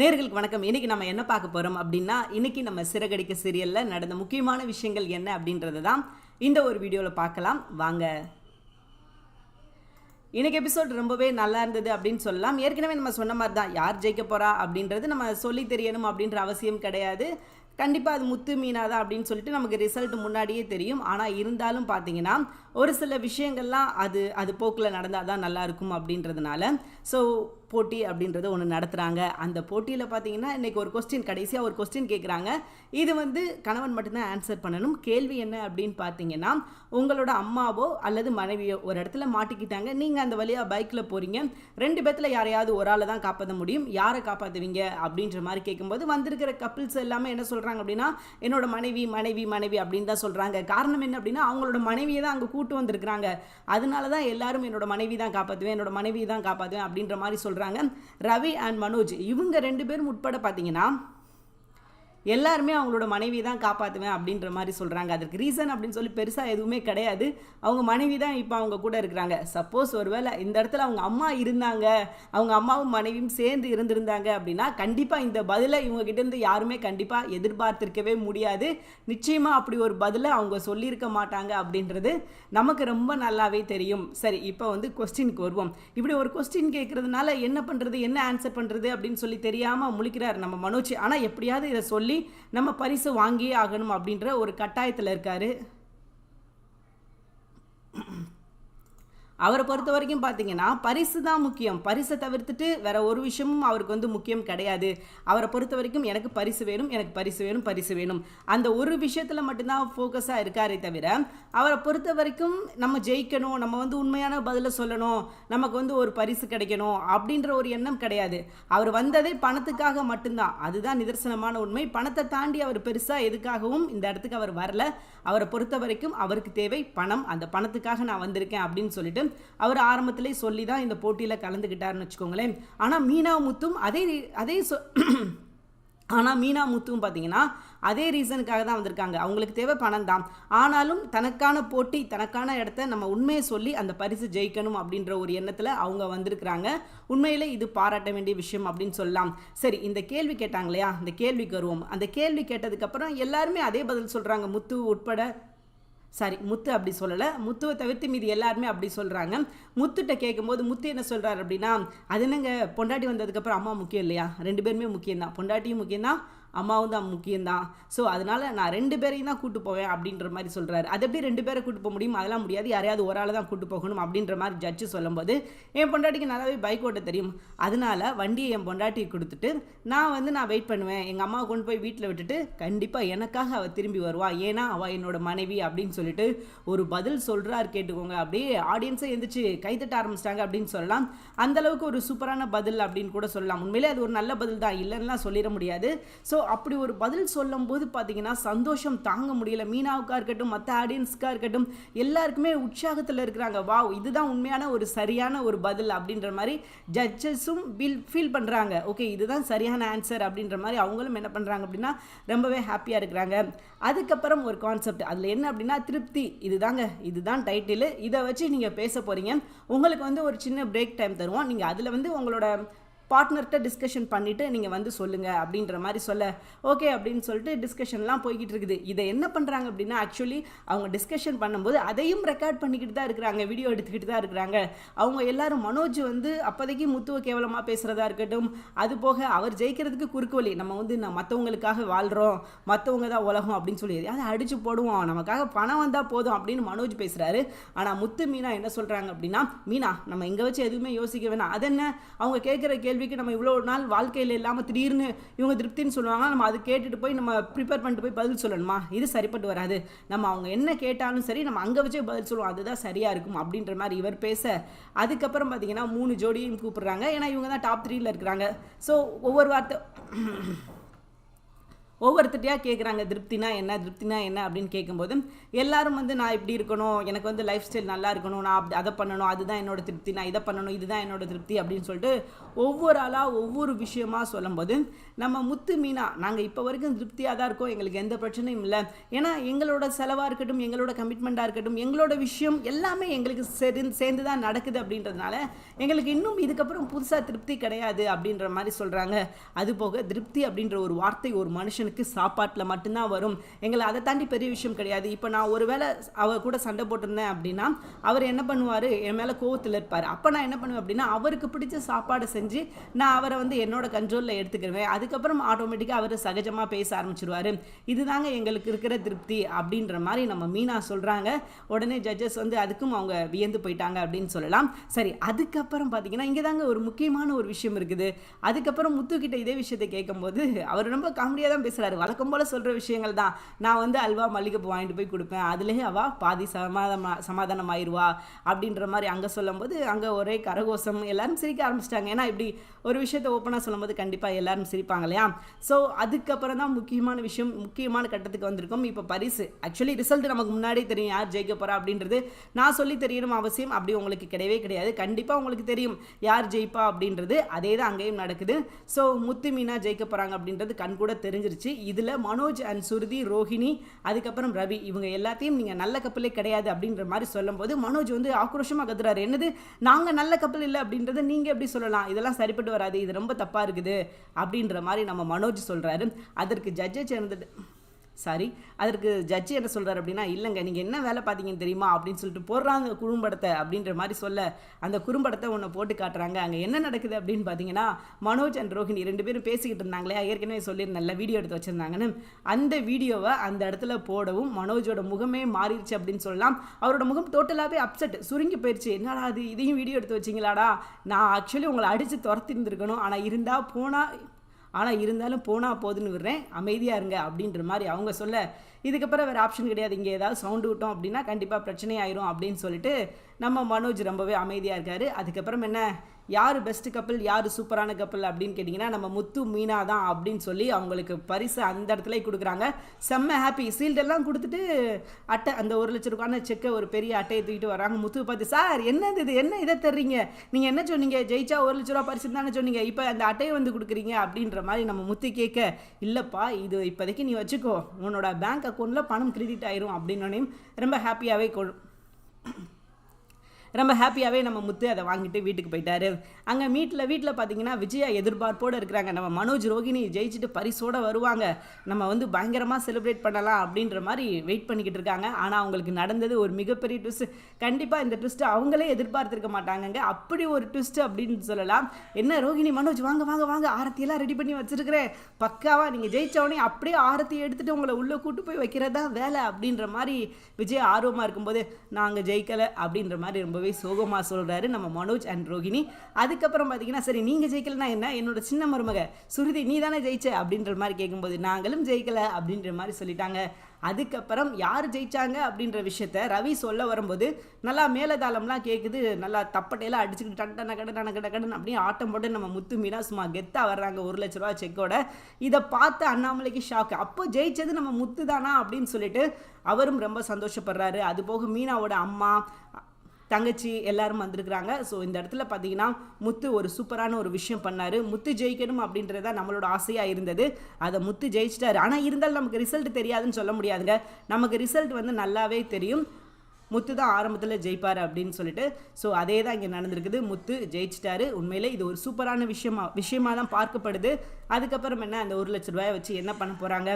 நேர்களுக்கு வணக்கம். இன்னைக்கு நம்ம என்ன பார்க்க போகிறோம் அப்படின்னா இன்னைக்கு நம்ம சிறகடிக்க சீரியலில் நடந்த முக்கியமான விஷயங்கள் என்ன அப்படின்றது தான் இந்த ஒரு வீடியோவில் பார்க்கலாம். வாங்க. இன்றைக்கி எபிசோட் ரொம்பவே நல்லா இருந்தது அப்படின்னு சொல்லலாம். ஏற்கனவே நம்ம சொன்ன மாதிரி தான் யார் ஜெயிக்க போகிறா அப்படின்றது நம்ம சொல்லி தெரியணும் அப்படின்ற அவசியம் கிடையாது. கண்டிப்பாக அது முத்து மீனா தான் அப்படின்னு சொல்லிட்டு நமக்கு ரிசல்ட் முன்னாடியே தெரியும். ஆனால் இருந்தாலும் பார்த்தீங்கன்னா ஒரு சில விஷயங்கள்லாம் அது அது போக்கில் நடந்தால் தான் நல்லாயிருக்கும் அப்படின்றதுனால. ஸோ போட்டி அப்படின்றது ஒன்று நடத்துகிறாங்க அந்த போட்டியில் பார்த்தீங்கன்னா இன்றைக்கி ஒரு கொஸ்டின் கடைசியாக ஒரு கொஸ்டின் கேட்குறாங்க இது வந்து கணவன் மட்டும்தான் ஆன்சர் பண்ணணும். கேள்வி என்ன அப்படின்னு பார்த்தீங்கன்னா உங்களோட அம்மாவோ அல்லது மனைவியோ ஒரு இடத்துல மாட்டிக்கிட்டாங்க. நீங்கள் அந்த வழியாக பைக்கில் போகிறீங்க ரெண்டு பேத்தில் யாரையாவது ஒரு ஆளை தான் காப்பாற்ற முடியும். யாரை காப்பாற்றுவீங்க அப்படின்ற மாதிரி கேட்கும்போது வந்திருக்கிற கப்பிள்ஸ் எல்லாமே என்ன சொல்கிறாங்க அப்படின்னா என்னோட மனைவி மனைவி மனைவி அப்படின்னு தான் சொல்கிறாங்க காரணம் என்ன அப்படின்னா அவங்களோட மனைவியை தான் அங்கே கூட்டு வந்திருக்கிறாங்க. அதனால தான் எல்லாரும் என்னோட மனைவி தான் காப்பாற்றுவேன் என்னோட மனைவி தான் காப்பாற்றுவேன் அப்படின்ற மாதிரி சொல்கிறாங்க ரவி அண்ட் மனோஜ் இவங்க ரெண்டு பேரும் உட்பட பார்த்தீங்கன்னா எல்லாருமே அவங்களோட மனைவி தான் காப்பாற்றுவேன் அப்படின்ற மாதிரி சொல்கிறாங்க அதுக்கு ரீசன் அப்படின்னு சொல்லி பெருசாக எதுவுமே கிடையாது. அவங்க மனைவி தான் இப்போ அவங்க கூட இருக்கிறாங்க. சப்போஸ் ஒருவேளை இந்த இடத்துல அவங்க அம்மா இருந்தாங்க. அவங்க அம்மாவும் மனைவியும் சேர்ந்து இருந்திருந்தாங்க அப்படின்னா கண்டிப்பாக இந்த பதிலை இவங்ககிட்டேருந்து யாருமே கண்டிப்பாக எதிர்பார்த்திருக்கவே முடியாது. நிச்சயமாக அப்படி ஒரு பதிலை அவங்க சொல்லியிருக்க மாட்டாங்க அப்படின்றது நமக்கு ரொம்ப நல்லாவே தெரியும். சரி இப்போ வந்து கொஸ்டினுக்கு வருவோம். இப்படி ஒரு கொஸ்டின் கேட்குறதுனால என்ன பண்ணுறது என்ன ஆன்சர் பண்ணுறது அப்படின்னு சொல்லி தெரியாமல் முழிக்கிறார் நம்ம மனோஜ். ஆனால் எப்படியாவது இதை சொல்லி நம்ம பரிசு வாங்கியே ஆகணும் அப்படின்ற ஒரு கட்டாயத்தில் இருக்காரு. அவரை பொறுத்த வரைக்கும் பார்த்தீங்கன்னா பரிசு தான் முக்கியம். பரிசை தவிர்த்துட்டு வேற ஒரு விஷயமும் அவருக்கு வந்து முக்கியம் கிடையாது. அவரை பொறுத்த வரைக்கும் எனக்கு பரிசு வேணும் எனக்கு பரிசு வேணும் பரிசு வேணும். அந்த ஒரு விஷயத்தில் மட்டும்தான் ஃபோக்கஸாக இருக்காரே தவிர அவரை பொறுத்த வரைக்கும் நம்ம ஜெயிக்கணும் நம்ம வந்து உண்மையான பதிலை சொல்லணும் நமக்கு வந்து ஒரு பரிசு கிடைக்கணும் அப்படின்ற ஒரு எண்ணம் கிடையாது. அவர் வந்ததே பணத்துக்காக மட்டும்தான். அதுதான் நிதர்சனமான உண்மை. பணத்தை தாண்டி அவர் பெருசாக எதுக்காகவும் இந்த இடத்துக்கு அவர் வரல. அவரை பொறுத்த வரைக்கும் அவருக்கு தேவை பணம். அந்த பணத்துக்காக நான் வந்திருக்கேன் அப்படின்னு சொல்லிட்டு அவர் ஆரம்பத்திலே சொல்லி தான் இந்த போட்டியில் கலந்துக்கிட்டாருன்னு வச்சுக்கோங்களேன். ஆனால் மீனா முத்தும் அதே அதே சொ ஆனால் மீனா முத்துவும் பார்த்தீங்கன்னா அதே ரீசனுக்காக தான் வந்திருக்காங்க. அவங்களுக்கு தேவை பணம் தான். ஆனாலும் தனக்கான போட்டி தனக்கான இடத்த நம்ம உண்மையை சொல்லி அந்த பரிசு ஜெயிக்கணும் அப்படின்ற ஒரு எண்ணத்தில் அவங்க வந்திருக்கிறாங்க. உண்மையில் இது பாராட்ட வேண்டிய விஷயம் அப்படின்னு சொல்லலாம். சரி இந்த கேள்வி கேட்டாங்க இல்லையா? அந்த கேள்விக்கு வருவோம். அந்த கேள்வி கேட்டதுக்கப்புறம் எல்லாருமே அதே பதில் சொல்கிறாங்க முத்து உட்பட சாரி முத்து அப்படி சொல்லலை. முத்துவை தவிர்த்து மீதி எல்லாருமே அப்படி சொல்கிறாங்க முத்துட்ட கேட்கும்போது முத்து என்ன சொல்கிறார் அப்படின்னா அது என்னங்க? பொண்டாட்டி வந்ததுக்கப்புறம் அம்மா முக்கியம் இல்லையா? ரெண்டு பேருமே முக்கியம்தான். பொண்டாட்டியும் முக்கியம்தான் அம்மாவும் தான் முக்கியம்தான். ஸோ அதனால் நான் ரெண்டு பேரையும் தான் கூட்டு போவேன் அப்படின்ற மாதிரி சொல்கிறாரு அது எப்படி ரெண்டு பேரை கூட்டு போக முடியும் அதெல்லாம் முடியாது. யாரையாவது ஒரு ஆள் தான் கூட்டு போகணும் அப்படின்ற மாதிரி ஜட்ஜு சொல்லும்போது என் பொண்டாட்டிக்கு நல்லாவே பைக் ஓட்ட தெரியும். அதனால வண்டியை என் பொண்டாட்டிக்கு கொடுத்துட்டு நான் வந்து நான் வெயிட் பண்ணுவேன். எங்கள் அம்மாவை கொண்டு போய் வீட்டில் விட்டுட்டு கண்டிப்பாக எனக்காக அவள் திரும்பி வருவாள் ஏன்னா அவள் என்னோட மனைவி அப்படின்னு சொல்லிட்டு ஒரு பதில் சொல்கிறாரு கேட்டுக்கோங்க. அப்படியே ஆடியன்ஸை எந்திரிச்சு கைத்தட்ட ஆரம்பிச்சிட்டாங்க அப்படின்னு சொல்லலாம். அந்தளவுக்கு ஒரு சூப்பரான பதில் அப்படின்னு கூட சொல்லலாம். உண்மையிலே அது ஒரு நல்ல பதில் தான் இல்லைன்னா சொல்லிட முடியாது. ஸோ அப்படி ஒரு பதில் சொல்லும்போது பார்த்தீங்கன்னா சந்தோஷம் தாங்க முடியல. மீனாவுக்காக இருக்கட்டும் மற்ற ஆடியன்ஸ்க்காக இருக்கட்டும் எல்லாருக்குமே உற்சாகத்தில் இருக்கிறாங்க. வாவ் இதுதான் உண்மையான ஒரு சரியான ஒரு பதில் அப்படின்ற மாதிரி ஜட்ஜஸும் ஃபீல் ஃபீல் பண்ணுறாங்க ஓகே இதுதான் சரியான ஆன்சர் அப்படின்ற மாதிரி அவங்களும் என்ன பண்ணுறாங்க அப்படின்னா ரொம்பவே ஹாப்பியாக இருக்கிறாங்க. அதுக்கப்புறம் ஒரு கான்செப்ட் அதில் என்ன அப்படின்னா திருப்தி இதுதாங்க இதுதான் டைட்டில் இதை வச்சு நீங்கள் பேச போகிறீங்க உங்களுக்கு வந்து ஒரு சின்ன பிரேக் டைம் தருவோம். நீங்கள் அதில் வந்து உங்களோட பார்ட்னர்கிட்ட டிஸ்கஷன் பண்ணிவிட்டு நீங்கள் வந்து சொல்லுங்கள் அப்படின்ற மாதிரி சொல்ல. ஓகே அப்படின்னு சொல்லிட்டு டிஸ்கஷன்லாம் போய்கிட்டு இருக்குது. இதை என்ன பண்ணுறாங்க அப்படின்னா ஆக்சுவலி அவங்க டிஸ்கஷன் பண்ணும்போது அதையும் ரெக்கார்ட் பண்ணிக்கிட்டு தான் இருக்கிறாங்க. வீடியோ எடுத்துக்கிட்டு தான் இருக்கிறாங்க. அவங்க எல்லாரும் மனோஜ் வந்து அப்போதைக்கு முத்துவ கேவலமாக பேசுகிறதா இருக்கட்டும் அது போக அவர் ஜெயிக்கிறதுக்கு குறுக்கு வழி நம்ம வந்து நான் மற்றவங்களுக்காக வாழ்கிறோம் மற்றவங்க தான் உலகம் அப்படின்னு சொல்லி அதை அடித்து போடுவோம். நமக்காக பணம் வந்தால் போதும் அப்படின்னு மனோஜ் பேசுகிறாரு ஆனால் முத்து மீனா என்ன சொல்கிறாங்க அப்படின்னா மீனா நம்ம எங்கே வச்சு எதுவுமே யோசிக்க வேணாம். அது என்ன அவங்க கேட்குற கேள்வி கேள்விக்கு நம்ம இவ்வளோ நாள் வாழ்க்கையில் இல்லாமல் திடீர்னு இவங்க திருப்தின்னு சொல்லுவாங்க நம்ம அது கேட்டுட்டு போய் நம்ம ப்ரிப்பேர் பண்ணிட்டு போய் பதில் சொல்லணுமா? இது சரிப்பட்டு வராது. நம்ம அவங்க என்ன கேட்டாலும் சரி நம்ம அங்கே வச்சே பதில் சொல்லுவோம். அதுதான் சரியாக இருக்கும் அப்படின்ற மாதிரி இவர் பேச அதுக்கப்புறம் பார்த்தீங்கன்னா மூணு ஜோடியும் கூப்பிடுறாங்க. ஏன்னா இவங்க தான் டாப் த்ரீயில் இருக்கிறாங்க. ஸோ ஒவ்வொரு வார்த்தை ஒவ்வொருத்தட்டையாக கேட்குறாங்க திருப்தினா என்ன திருப்தினா என்ன? அப்படின்னு கேட்கும்போது எல்லாரும் வந்து நான் இப்படி இருக்கணும் எனக்கு வந்து லைஃப் ஸ்டைல் நல்லா இருக்கணும் நான் அப்படி அதை பண்ணணும் அதுதான் என்னோட திருப்தி நான் இதை பண்ணணும் இதுதான் என்னோட திருப்தி அப்படின்னு சொல்லிட்டு ஒவ்வொரு ஆளாக ஒவ்வொரு விஷயமா சொல்லும்போது நம்ம முத்து மீனா நாங்கள் இப்போ வரைக்கும் திருப்தியாக தான் இருக்கோம் எங்களுக்கு எந்த பிரச்சனையும் இல்லை. ஏன்னா எங்களோட செலவாக இருக்கட்டும் எங்களோட கமிட்மெண்ட்டாக இருக்கட்டும் எங்களோட விஷயம் எல்லாமே எங்களுக்கு சரி சேர்ந்து தான் நடக்குது அப்படின்றதுனால எங்களுக்கு இன்னும் இதுக்கப்புறம் புதுசாக திருப்தி கிடையாது அப்படின்ற மாதிரி சொல்கிறாங்க அது போக திருப்தி அப்படின்ற ஒரு வார்த்தை ஒரு மனுஷன் மனுஷனுக்கு சாப்பாட்டில் மட்டும்தான் வரும். எங்களை அதை தாண்டி பெரிய விஷயம் கிடையாது. இப்போ நான் ஒருவேளை அவர் கூட சண்டை போட்டிருந்தேன் அப்படின்னா அவர் என்ன பண்ணுவார்? என் மேலே கோவத்தில் இருப்பார். அப்போ நான் என்ன பண்ணுவேன் அப்படின்னா அவருக்கு பிடிச்ச சாப்பாடு செஞ்சு நான் அவரை வந்து என்னோட கண்ட்ரோலில் எடுத்துக்கிருவேன். அதுக்கப்புறம் ஆட்டோமேட்டிக்காக அவர் சகஜமாக பேச ஆரம்பிச்சிருவார். இதுதாங்க எங்களுக்கு இருக்கிற திருப்தி அப்படின்ற மாதிரி நம்ம மீனா சொல்கிறாங்க உடனே ஜட்ஜஸ் வந்து அதுக்கும் அவங்க வியந்து போயிட்டாங்க அப்படின்னு சொல்லலாம். சரி அதுக்கப்புறம் பார்த்தீங்கன்னா இங்கே தாங்க ஒரு முக்கியமான ஒரு விஷயம் இருக்குது. அதுக்கப்புறம் முத்துக்கிட்ட இதே விஷயத்தை கேட்கும்போது அவர் ரொம்ப காமெடியாக தான் பேசுகிறாரு வழக்கம் போல் சொல்கிற விஷயங்கள் தான். நான் வந்து அல்வா மல்லிகைப்பூ வாங்கிட்டு போய் கொடுப்பேன். அதுலேயே அவள் பாதி சமாதானமா சமாதானம் ஆயிடுவா அப்படின்ற மாதிரி அங்கே சொல்லும்போது அங்கே ஒரே கரகோஷம் எல்லாரும் சிரிக்க ஆரம்பிச்சிட்டாங்க. ஏன்னா இப்படி ஒரு விஷயத்தை ஓப்பனாக சொல்லும்போது கண்டிப்பாக எல்லாரும் சிரிப்பாங்க இல்லையா? ஸோ அதுக்கப்புறம் தான் முக்கியமான விஷயம் முக்கியமான கட்டத்துக்கு வந்திருக்கோம். இப்போ பரிசு. ஆக்சுவலி ரிசல்ட் நமக்கு முன்னாடியே தெரியும். யார் ஜெயிக்க போகிறா அப்படின்றது. நான் சொல்லி தெரியணும் அவசியம். அப்படி உங்களுக்கு கிடையவே கிடையாது. கண்டிப்பாக உங்களுக்கு தெரியும். யார் ஜெயிப்பா அப்படின்றது. அதே தான் அங்கேயும் நடக்குது. ஸோ முத்து மீனா ஜெயிக்க போகிறாங்க அப்படின்றது கண் கூட தெரிஞ்சிருச்சு. இதில் மனோஜ் அண்ட் சுருதி ரோஹிணி அதுக்கப்புறம் ரவி. இவங்க எல்லாத்தையும் நீங்கள் நல்ல கப்பலே கிடையாது அப்படின்ற மாதிரி சொல்லும்போது மனோஜ் வந்து ஆக்ரோஷமாக கத்துறாரு. என்னது? நாங்கள் நல்ல கப்பல் இல்லை அப்படின்றத நீங்கள் எப்படி சொல்லலாம்? இதெல்லாம் சரிப்பட்டு வராது. இது ரொம்ப தப்பாக இருக்குது அப்படின்ற மாதிரி நம்ம மனோஜ் சொல்கிறாரு அதற்கு ஜட்ஜஸ் இருந்துட்டு சாரி அதற்கு ஜட்ஜி என்ன சொல்கிறார் அப்படின்னா இல்லைங்க நீங்கள் என்ன வேலை பார்த்தீங்கன்னு தெரியுமா? அப்படின்னு சொல்லிட்டு போடுறாங்க குறும்படத்தை அப்படின்ற மாதிரி சொல்ல அந்த குறும்படத்தை ஒன்று போட்டு காட்டுறாங்க. அங்கே என்ன நடக்குது அப்படின்னு பார்த்தீங்கன்னா மனோஜ் அண்ட் ரோஹிணி ரெண்டு பேரும் பேசிக்கிட்டு இருந்தாங்களே ஏற்கனவே சொல்லியிருந்தேன்ல வீடியோ எடுத்து வச்சுருந்தாங்கன்னு. அந்த வீடியோவை அந்த இடத்துல போடவும் மனோஜோட முகமே மாறிடுச்சு அப்படின்னு சொல்லலாம். அவரோட முகம் டோட்டலாகவே அப்செட் சுருங்கி போயிடுச்சு என்னடா அது இதையும் வீடியோ எடுத்து வச்சிங்களாடா? நான் ஆக்சுவலி உங்களை அடித்து துரத்திருந்துருக்கணும். ஆனால் இருந்தால் போனால் ஆனால் இருந்தாலும் போனால் போதுன்னு விடுறேன். அமைதியாக இருங்க அப்படின்ற மாதிரி அவங்க சொல்ல இதுக்கப்புறம் வேறு ஆப்ஷன் கிடையாது. இங்கே ஏதாவது சவுண்டு விட்டோம் அப்படின்னா கண்டிப்பாக பிரச்சனை ஆயிரும். அப்படின்னு சொல்லிட்டு நம்ம மனோஜ் ரொம்பவே அமைதியாக இருக்கார். அதுக்கப்புறம் என்ன? யார் பெஸ்ட் கப்பல் யார் சூப்பரான கப்பல் அப்படின்னு கேட்டிங்கன்னா நம்ம முத்து மீனா தான் அப்படின்னு சொல்லி அவங்களுக்கு பரிசு அந்த இடத்துல கொடுக்குறாங்க. செம்ம ஹாப்பி சீல்டெல்லாம் கொடுத்துட்டு அட்டை அந்த ஒரு லட்ச ரூபான செக்கை ஒரு பெரிய அட்டையை தூக்கிட்டு வராங்க. முத்து பார்த்து சார் என்னது இது? என்ன இதை தர்றீங்க? நீங்கள் என்ன சொன்னீங்க? ஜெயிச்சா ஒரு லட்ச ரூபா பரிசு தானே சொன்னீங்க. இப்போ அந்த அட்டையை வந்து கொடுக்குறீங்க அப்படின்ற மாதிரி நம்ம முத்து கேட்க இல்லைப்பா இது இப்போதைக்கு நீ வச்சுக்கோ. உன்னோட பேங்க் அக்கௌண்ட்டில் பணம் கிரெடிட் ஆயிரும் அப்படின்னோடனே ரொம்ப ஹாப்பியாகவே கொடு ரொம்ப ஹாப்பியாகவே நம்ம முத்து அதை வாங்கிட்டு வீட்டுக்கு போயிட்டாரு. அங்கே வீட்டில் வீட்டில் பார்த்தீங்கன்னா விஜயா எதிர்பார்ப்போடு இருக்கிறாங்க. நம்ம மனோஜ் ரோகிணி ஜெயிச்சுட்டு பரிசோடு வருவாங்க. நம்ம வந்து பயங்கரமாக செலிப்ரேட் பண்ணலாம் அப்படின்ற மாதிரி வெயிட் பண்ணிக்கிட்டு இருக்காங்க. ஆனால் அவங்களுக்கு நடந்தது ஒரு மிகப்பெரிய ட்விஸ்ட் கண்டிப்பாக இந்த ட்விஸ்ட்டு அவங்களே எதிர்பார்த்துருக்க மாட்டாங்கங்க. அப்படி ஒரு ட்விஸ்ட் அப்படின்னு சொல்லலாம். என்ன ரோகிணி மனோஜ் வாங்க வாங்க வாங்க ஆரத்தியெல்லாம் ரெடி பண்ணி வச்சுருக்கிறேன் பக்காவாக நீங்கள் ஜெயிச்சவொடனே அப்படியே ஆரத்தி எடுத்துகிட்டு உங்களை உள்ளே கூட்டு போய் வைக்கிறதா வேலை அப்படின்ற மாதிரி விஜய் ஆர்வமாக இருக்கும்போது நாங்கள் ஜெயிக்கலை அப்படின்ற மாதிரி ரொம்பவே சோகமாக சொல்கிறாரு நம்ம மனோஜ் அண்ட் ரோகிணி. அதுக்கப்புறம் பார்த்தீங்கன்னா சரி நீங்கள் ஜெயிக்கலனா என்ன? என்னோட சின்ன மருமக சுருதி நீ தானே ஜெயிச்ச? அப்படின்ற மாதிரி கேட்கும்போது நாங்களும் ஜெயிக்கலை அப்படின்ற மாதிரி சொல்லிட்டாங்க. அதுக்கப்புறம் யார் ஜெயிச்சாங்க அப்படின்ற விஷயத்த ரவி சொல்ல வரும்போது நல்லா மேலதாளம்லாம் கேட்குது நல்லா தப்பட்டையெல்லாம் அடிச்சுக்கிட்டு டன் டன கடன் டன கட கடன் அப்படியே ஆட்டம் போட்டு நம்ம முத்து மீனா சும்மா கெத்தாக வர்றாங்க ஒரு லட்ச ரூபா செக்கோட இதை பார்த்து அண்ணாமலைக்கு ஷாக் அப்போ ஜெயிச்சது நம்ம முத்து தானா அப்படின்னு சொல்லிட்டு அவரும் ரொம்ப சந்தோஷப்படுறாரு. அது போக மீனாவோட அம்மா தங்கச்சி எல்லாரும் வந்திருக்கிறாங்க. ஸோ இந்த இடத்துல பார்த்தீங்கன்னா முத்து ஒரு சூப்பரான ஒரு விஷயம் பண்ணார். முத்து ஜெயிக்கணும் அப்படின்றத நம்மளோட ஆசையாக இருந்தது. அதை முத்து ஜெயிச்சிட்டாரு. ஆனால் இருந்தாலும் நமக்கு ரிசல்ட் தெரியாதுன்னு சொல்ல முடியாதுங்க. நமக்கு ரிசல்ட் வந்து நல்லாவே தெரியும். முத்து தான் ஆரம்பத்தில் ஜெயிப்பார் அப்படின்னு சொல்லிட்டு ஸோ அதே தான் இங்கே நடந்திருக்குது. முத்து ஜெயிச்சிட்டாரு. உண்மையிலே இது ஒரு சூப்பரான விஷயமா விஷயமா தான் பார்க்கப்படுது. அதுக்கப்புறம் என்ன அந்த ஒரு லட்ச ரூபாயை வச்சு என்ன பண்ண போகிறாங்க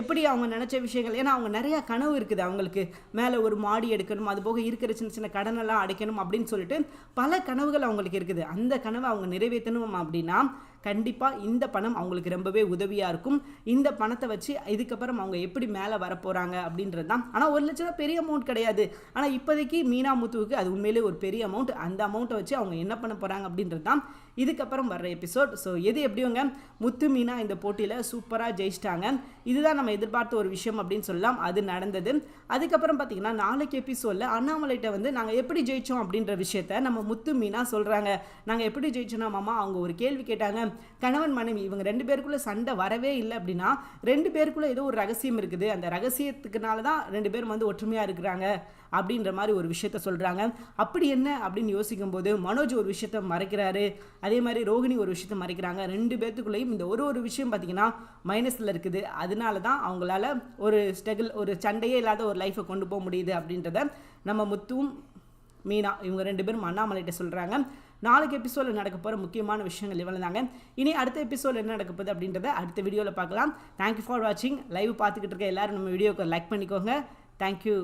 எப்படி அவங்க நினச்ச விஷயங்கள் ஏன்னா அவங்க நிறையா கனவு இருக்குது அவங்களுக்கு. மேலே ஒரு மாடி எடுக்கணும் அது போக இருக்கிற சின்ன சின்ன கடனெல்லாம் அடைக்கணும் அப்படின்னு சொல்லிட்டு பல கனவுகள் அவங்களுக்கு இருக்குது. அந்த கனவை அவங்க நிறைவேற்றணும் அப்படின்னா கண்டிப்பாக இந்த பணம் அவங்களுக்கு ரொம்பவே உதவியாக இருக்கும். இந்த பணத்தை வச்சு இதுக்கப்புறம் அவங்க எப்படி மேலே வரப்போகிறாங்க அப்படின்றது தான். ஆனால் ஒரு லட்சம் ரூபா பெரிய அமௌண்ட் கிடையாது. ஆனால் இப்போதைக்கு மீனா முத்துவுக்கு அது உண்மையிலே ஒரு பெரிய அமௌண்ட் அந்த அமௌண்ட்டை வச்சு அவங்க என்ன பண்ண போகிறாங்க அப்படின்றது தான் இதுக்கப்புறம் வர்ற எபிசோட் ஸோ எது எப்படியோங்க? முத்து மீனா இந்த போட்டியில் சூப்பராக ஜெயிச்சிட்டாங்க. இதுதான் நம்ம எதிர்பார்த்த ஒரு விஷயம் அப்படின்னு சொல்லலாம். அது நடந்தது. அதுக்கப்புறம் பார்த்தீங்கன்னா நாளைக்கு எபிசோடில் அண்ணாமலைகிட்ட வந்து நாங்கள் எப்படி ஜெயித்தோம் அப்படின்ற விஷயத்த நம்ம முத்து மீனா சொல்கிறாங்க நாங்கள் எப்படி ஜெயிச்சோம்னா மாமா அவங்க ஒரு கேள்வி கேட்டாங்க. கணவன் மனைவி இவங்க ரெண்டு பேருக்குள்ளே சண்டை வரவே இல்லை அப்படின்னா ரெண்டு பேருக்குள்ளே ஏதோ ஒரு ரகசியம் இருக்குது. அந்த ரகசியத்துக்குனால தான் ரெண்டு பேரும் வந்து ஒற்றுமையாக இருக்கிறாங்க. அப்படின்ற மாதிரி ஒரு விஷயத்த சொல்கிறாங்க அப்படி என்ன அப்படின்னு யோசிக்கும்போது மனோஜ் ஒரு விஷயத்த மறைக்கிறாரு. அதே மாதிரி ரோகிணி ஒரு விஷயத்த மறைக்கிறாங்க. ரெண்டு பேர்த்துக்குள்ளேயும் இந்த ஒரு ஒரு விஷயம் பார்த்தீங்கன்னா மைனஸில் இருக்குது. அதனால தான் அவங்களால ஒரு ஸ்ட்ரகிள் ஒரு சண்டையே இல்லாத ஒரு லைஃப்பை கொண்டு போக முடியுது அப்படின்றத நம்ம முத்துவும் மீனா இவங்க ரெண்டு பேரும் அண்ணாமலைகிட்ட சொல்கிறாங்க நாளைக்கு எபிசோடில் நடக்க போகிற முக்கியமான விஷயங்கள் இவ்வளோ தாங்க. இனி அடுத்த எபிசோட் என்ன நடக்க போகுது அப்படின்றத அடுத்த வீடியோவில் பார்க்கலாம். தேங்க்யூ ஃபார் வாட்சிங் லைவ் பார்த்துக்கிட்டு இருக்க எல்லோரும் நம்ம வீடியோக்கு லைக் பண்ணிக்கோங்க. தேங்க்யூ